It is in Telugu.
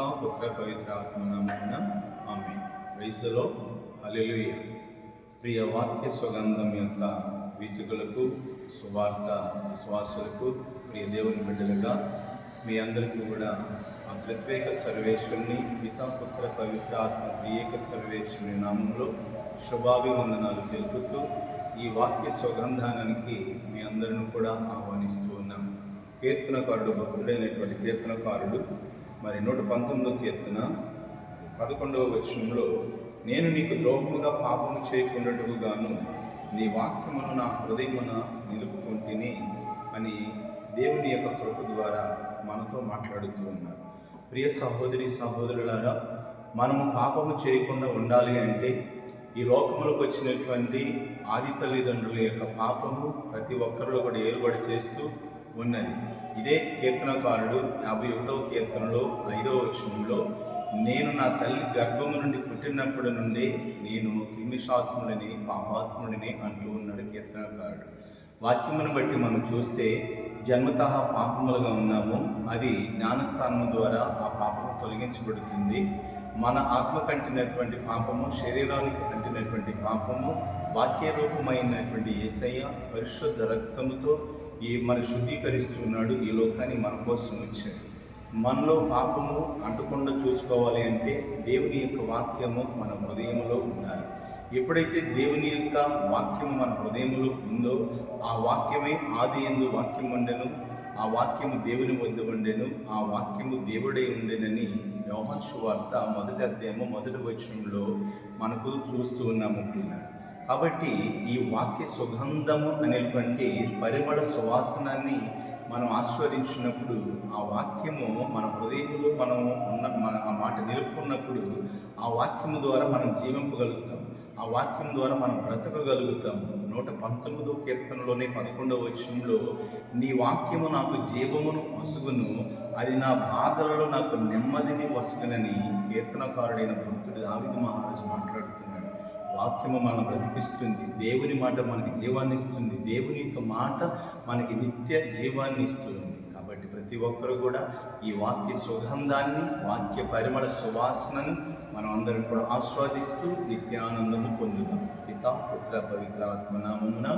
పితా పుత్ర పవిత్ర ఆత్మనామమున ఆమె వయసులో అలెలుయ ప్రియ వాక్య సుగంధం యొక్క వీసుకులకు సువార్త విశ్వాసులకు ప్రియ దేవుని బిడ్డలుగా మీ అందరికీ కూడా ఆ ప్రత్యేక సర్వేశ్వరుని పితా పుత్ర పవిత్ర ఆత్మ త్రియేక సర్వేశ్వరుని నామంలో శుభాభివందనాలు తెలుపుతూ ఈ వాక్య సుగంధానానికి మీ అందరిని కూడా ఆహ్వానిస్తూ ఉన్నాం. కీర్తనకారుడు భక్తుడైనటువంటి కీర్తనకారుడు మరి నూట పంతొమ్మిదో కీర్తన పదకొండవ వచనంలో నేను నీకు ద్రోహముగా పాపము చేయకుండాటకు గాను నీ వాక్యమును నా హృదయమున నిలుపుకుంటుని అని దేవుని యొక్క కృప ద్వారా మనతో మాట్లాడుతూ ఉన్నారు. ప్రియ సహోదరి సహోదరులారా మనము పాపము చేయకుండా ఉండాలి అంటే ఈ లోకములకు వచ్చినటువంటి ఆది తల్లిదండ్రుల యొక్క పాపము ప్రతి ఒక్కరిలో కూడా ఏలుబడి చేస్తూ ఉన్నది. ఇదే కీర్తనకారుడు యాభై ఒకటవ కీర్తనలో ఐదవ వచనంలో నేను నా తల్లి గర్భము నుండి పుట్టినప్పటి నుండి నేను క్రిమిషాత్ముడిని పాపాత్ముడిని అంటూ ఉన్నాడు కీర్తనకారుడు. వాక్యమును బట్టి మనం చూస్తే జన్మత పాపములుగా ఉన్నాము. అది జ్ఞానస్థానము ద్వారా ఆ పాపము తొలగించబడుతుంది. మన ఆత్మ కంటినటువంటి పాపము శరీరానికి కంటినటువంటి పాపము వాక్య రూపమైనటువంటి ఏసయ్య పరిశుద్ధ రక్తముతో ఈ మన శుద్ధీకరిస్తున్నాడు ఈ లోకాన్ని మన కోసం వచ్చాడు మనలో పాపము అంటకుండా చూసుకోవాలి అంటే దేవుని యొక్క వాక్యము మన హృదయంలో ఉండాలి. ఎప్పుడైతే దేవుని యొక్క వాక్యము మన హృదయంలో ఉందో ఆ వాక్యమే ఆది ఎందు వాక్యం ఉండెను ఆ వాక్యము దేవుని వద్ద ఉండెను ఆ వాక్యము దేవుడై ఉండెనని యోహన్ వార్త మొదటి అధ్యాయము మొదటి వచనంలో మనకు చూస్తూ ఉన్నాము ప్రియులారా. కాబట్టి ఈ వాక్య సుగంధము అనేటువంటి పరిమళ సువాసనాన్ని మనం ఆస్వాదించినప్పుడు ఆ వాక్యము మన హృదయంలో మనం ఉన్న మన ఆ మాట నిలుపుకున్నప్పుడు ఆ వాక్యము ద్వారా మనం జీవింపగలుగుతాం. ఆ వాక్యం ద్వారా మనం బ్రతకగలుగుతాము నూట పంతొమ్మిదో కీర్తనలోనే పదకొండవ వచనంలో నీ వాక్యము నాకు జీవమును వసుగును అది నా బాధలలో నాకు నెమ్మదిని వసుగునని కీర్తనకారుడైన భక్తుడు దావిది మహారాజు మాట్లాడుతున్నాడు వాక్యము మనం బ్రతికిస్తుంది. దేవుని మాట మనకి జీవాన్ని ఇస్తుంది. దేవుని యొక్క మాట మనకి నిత్య జీవాన్ని ఇస్తుంది. కాబట్టి ప్రతి ఒక్కరు కూడా ఈ వాక్య సుగంధాన్ని వాక్య పరిమళ సువాసనను మనం అందరం కూడా ఆస్వాదిస్తూ నిత్యానందము పొందుదాం. పిత పుత్ర పవిత్ర ఆత్మనామమున